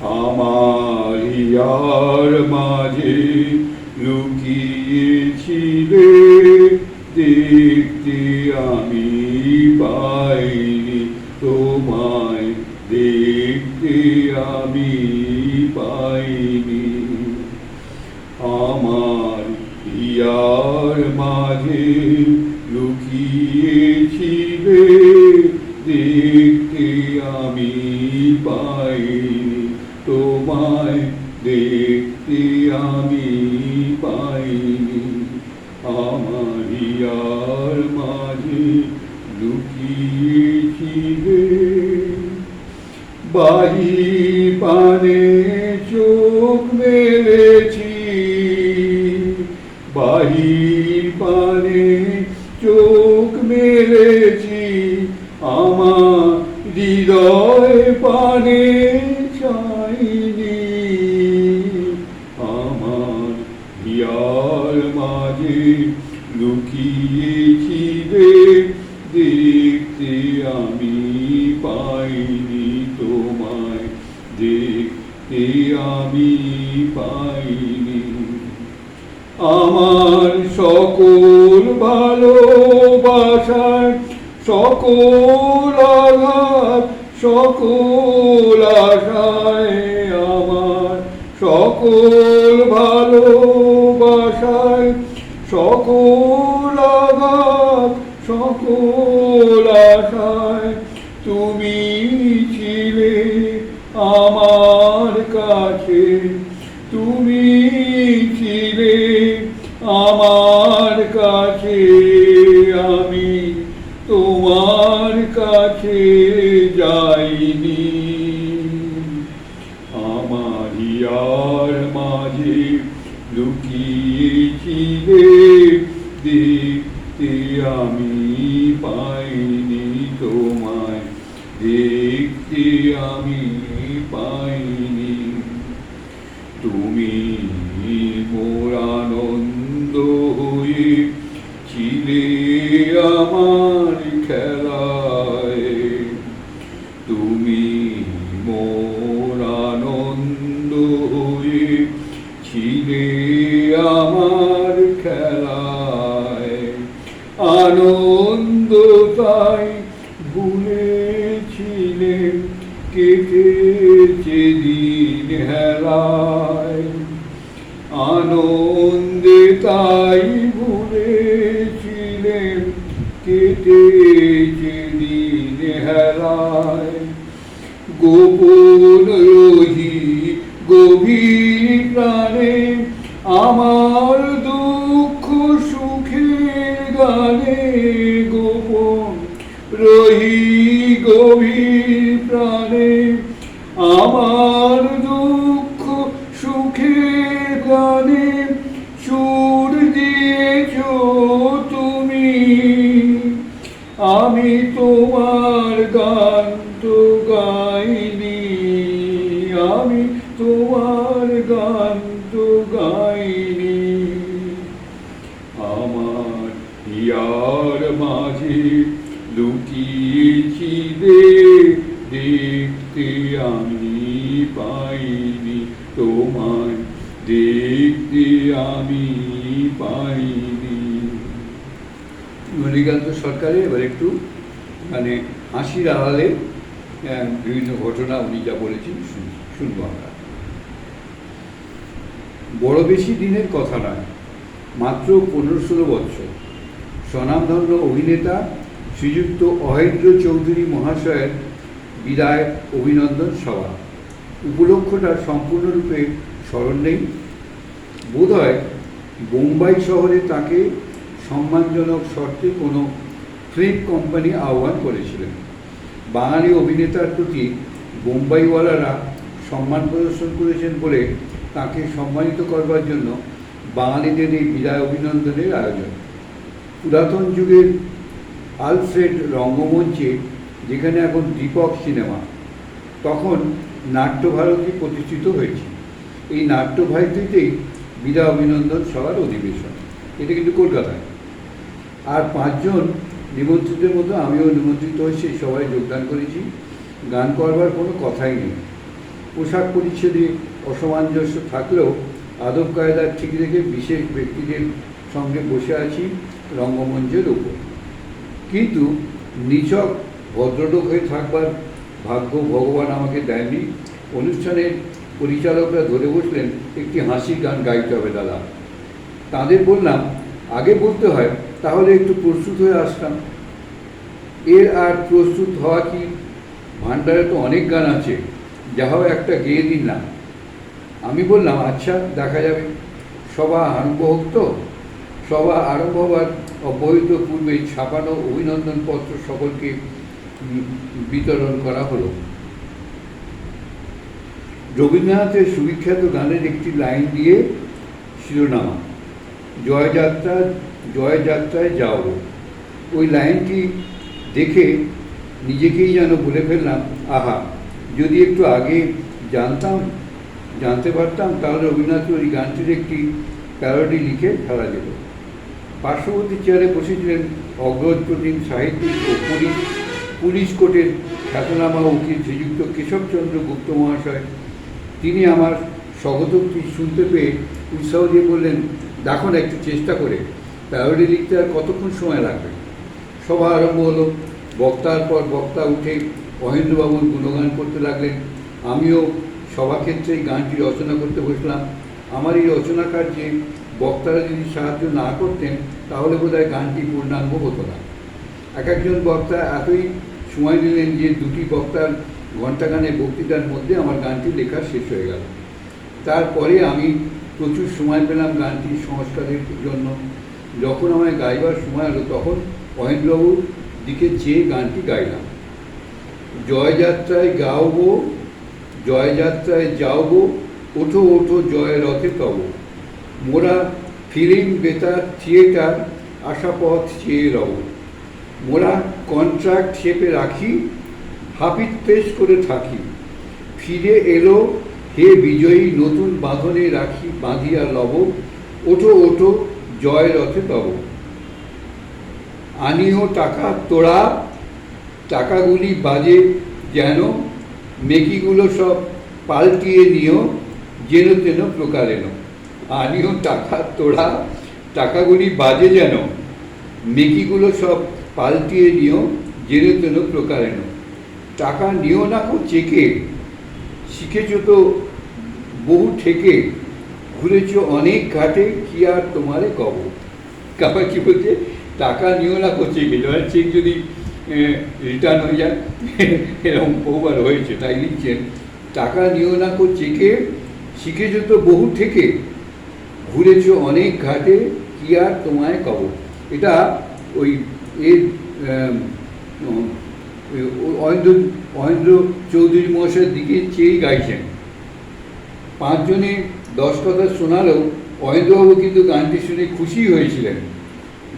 আমার ইয়ার মাঝে লুকিয়েছিলে, দেখতে আমি পাইনি, তোমায় দেখতে আমি পাইনি। আমার ইয়ার মাঝে লুকিয়েছিলে, দেখতে আমি পাইনি। তোমায় দেখতে আমি পাইনি আমার ইয়ার মাঝে লুকিয়েছিলে বাহি পানে চোখ মেলেছি। বাহি পানে চোখ মেলেছি। আমার হৃদয় পানে রে দেখতে আমি পাইনি তোমায়, দেখতে আমি পাইনি। আমার সকল ভালোবাসায় সকল আঘাত, সকল আশায় আমার সকল ভালোবাসায় সকল সকল আশায় তুমি ছিলে আমার কাছে। তুমি ছিলে আমার কাছে। আমি তোমার কাছে যাইনি। আমার মাঝে লুকিয়েছিলে আমি পাইনি তোমায় দেখতে আমি পাইনি। তুমি মোর আনন্দ হয়ে ছিলে আমার খেলায়। তুমি মোর আনন্দ হয়ে ছিলে আমার আনন্দ তাই ভুলেছিলে, কেটেছে দিন হেলায়। আনন্দে তাই ভুলেছিলেন কেটেছে দিন হেলায়। গোপন রহি গভীর প্রাণে গানে গোপন রহি গভীর প্রাণে আমার দুঃখ সুখের গানে সুর দিয়েছ তুমি। আমি তোমার গান তো গাইনি, আমি তোমার গান তো গাইনি আমার ইয়ার মাঝে রে দেখতে আমি পাইনি, তোমায় দেখতে আমি পাইনি। মণিকান্ত সরকারে এবার একটু মানে হাসির আড়ালে বিভিন্ন ঘটনা উনি যা বলেছেন শুন- শুনব আমরা। বড় বেশি দিনের কথা নয়, মাত্র পনেরো ষোলো বৎসর স্বনামধন্য অভিনেতা শ্রীযুক্ত অহেন্দ্র চৌধুরী মহাশয়ের বিদায় অভিনন্দন সভা। উপলক্ষটা সম্পূর্ণরূপে স্মরণ নেই। বোধহয় বোম্বাই শহরে তাকে সম্মানজনক শর্তে কোনো ফিল্ম কোম্পানি আহ্বান করেছিলেন। বাঙালি অভিনেতার প্রতি বোম্বাইওয়ালারা সম্মান প্রদর্শন করেছেন বলে তাকে সম্মানিত করবার জন্য বাঙালিদের এই বিদায় অভিনন্দনের আয়োজন। পুরাতন যুগের আলফ্রেড রঙ্গমঞ্চে, যেখানে এখন দীপক সিনেমা, তখন নাট্যভারতী প্রতিষ্ঠিত হয়েছে। এই নাট্যভারতীতেই বিদা অভিনন্দন সভার অধিবেশন। এটা কিন্তু কলকাতায়। আর পাঁচজন নিমন্ত্রিতের মতো আমিও নিমন্ত্রিত হয়ে সেই যোগদান করেছি। গান করবার কোনো কথাই নেই। পোশাক পরিচ্ছদে অসামঞ্জস্য থাকলেও আদব কায়দা ঠিক রেখে বিশেষ ব্যক্তিদের সঙ্গে বসে আছি রঙ্গমঞ্চের ওপর। কিন্তু নিছক ভদ্রলোক হয়ে থাকবার ভাগ্য ভগবান আমাকে দেয়নি। অনুষ্ঠানের পরিচালকরা ধরে বসলেন, একটি হাসির গান গাইতে হবে দাদা। তাদের বললাম, আগে বলতে হয়, তাহলে একটু প্রস্তুত হয়ে আসতাম। এর আর প্রস্তুত হওয়া কি? ভান্ডারে তো অনেক গান আছে যা হোক একটা গেয়ে দিন না। আমি বললাম আচ্ছা দেখা যাবে। সভা আরম্ভ হোক তো? সভা আরম্ভ হওয়ার অব্যহিত পূর্বেই ছাপানো অভিনন্দনপত্র সকলকে বিতরণ করা হলো। রবীন্দ্রনাথের সুবিখ্যাত গানের একটি লাইন দিয়ে শিরোনামা জয়যাত্রা জয়যাত্রায় যাও। ওই লাইনটি দেখে নিজেকেই যেন বলে ফেললাম। আহা, যদি একটু আগে জানতাম, জানতে পারতাম, তাহলে রবীন্দ্রনাথ ওই গানটির একটি প্যারোডি লিখে ফেলা যেত। পার্শ্ববর্তী চেয়ারে বসেছিলেন অগ্রজ প্রতিম সাহিত্যিক ও পুলিশ পুলিশ কোর্টের খ্যাতনামা উকিল শ্রীযুক্ত কেশবচন্দ্র গুপ্ত মহাশয়। তিনি আমার স্বগতোক্তি শুনতে পেয়ে উৎসাহ দিয়ে বললেন, দেখো না, একটু চেষ্টা করে। প্যারোডি লিখতে আর কতক্ষণ সময় লাগবে? সভা আরম্ভ হলো। বক্তার পর বক্তা উঠে মহেন্দ্রবাবুর গুণগান করতে লাগলেন। আমিও সভাক্ষেত্রে গানটি রচনা করতে বসলাম। আমার এই রচনা কার্যে বক্তারা যদি সাহায্য না করতেন তাহলে বোধহয় গানটি পূর্ণাঙ্গ হতো না। এক একজন বক্তা এতই সময় দিলেন যে দুটি বক্তার ঘণ্টাখানে বক্তৃতার মধ্যে আমার গানটি লেখা শেষ হয়ে গেল। তারপরে আমি প্রচুর সময় পেলাম গানটি সংস্কারের জন্য। যখন আমায় গাইবার সময় হলো তখন মহেন্দ্রবাবুর দিকে চেয়ে গানটি গাইলাম। জয়যাত্রায় গাওবো, জয়যাত্রায় যাওবো, ওঠো ওঠো জয় রথে তব। মোরা ফিলিং বেতার থিয়েটার আশাপথ চেয়ে রব মোরা কন্ট্রাক্ট চেপে রাখি হাপিত পেশ করে থাকি। ফিরে এলো, হে বিজয়ী, নতুন বাঁধনে রাখি, বাঁধিয়া লব, ওঠো ওঠো, জয় রথে তব আনিও টাকা তোড়া, টাকাগুলি বাজে যেন, মেকিগুলো সব পাল্টিয়ে নিও, যেন তেন প্রকারেন। আনিও টাকা তোড়া টাকাগুলি বাজে যেন। মেকিগুলো সব পাল্টিয়ে নিও জেনে তেন প্রকারেন টাকা নিও না কো চেকে। শিখেছ তো বহু ঠেকে। ঘুরেছ অনেক ঘাটে, কি আর তোমারে কব? কাবার কি বলছে? টাকা নিও না কো চেকে। এবার চেক যদি রিটার্ন হয়ে যায়, এরকম বহুবার হয়েছে, তাই লিখছেন টাকা নিও না কো চেকে। শিখেছ তো বহু থেকে ঘুরেছ অনেক ঘাটে, কি আর তোমায় কব? এটা ওই এর অহেন্দ্র মহেন্দ্র চৌধুরী মহাশয়ের দিকে চেয়েই গাইছেন। পাঁচজনে দশ কথা শোনালেও অহেন্দ্রবাবু কিন্তু গানটি শুনে খুশি হয়েছিলেন।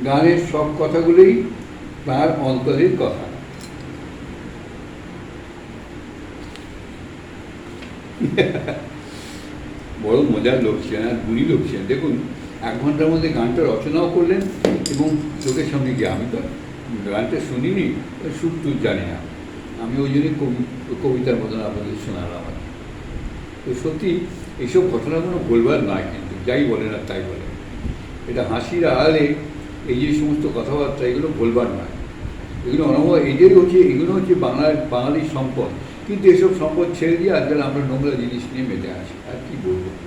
গানের সব কথাগুলোই তার অন্তরের কথা। বড় মজার লোক ছিলেন আর গুণী লোক ছিলেন দেখুন, এক ঘণ্টার মধ্যে গানটা রচনাও করলেন এবং চোখের সামনে গিয়ে, আমি তো গানটা শুনিনি সুর টুর জানি না। আমি ওই জন্যই কবি, কবিতার মতন আপনাদের শোনালাম আর তো সত্যি, এইসব ঘটনা কোনো বলবার নয় কিন্তু, যাই বলেন আর তাই বলেন। এটা হাসির আড়ালে এই যে সমস্ত কথাবার্তা, এগুলো বলবার নয়। এগুলো অনব এদের হচ্ছে, এগুলো হচ্ছে বাংলার, বাঙালির সম্পদ। কিন্তু এসব সম্পদ ছেড়ে দিয়ে আজকাল আমরা নোংরা জিনিস নিয়ে মেতে আছি। কি বলব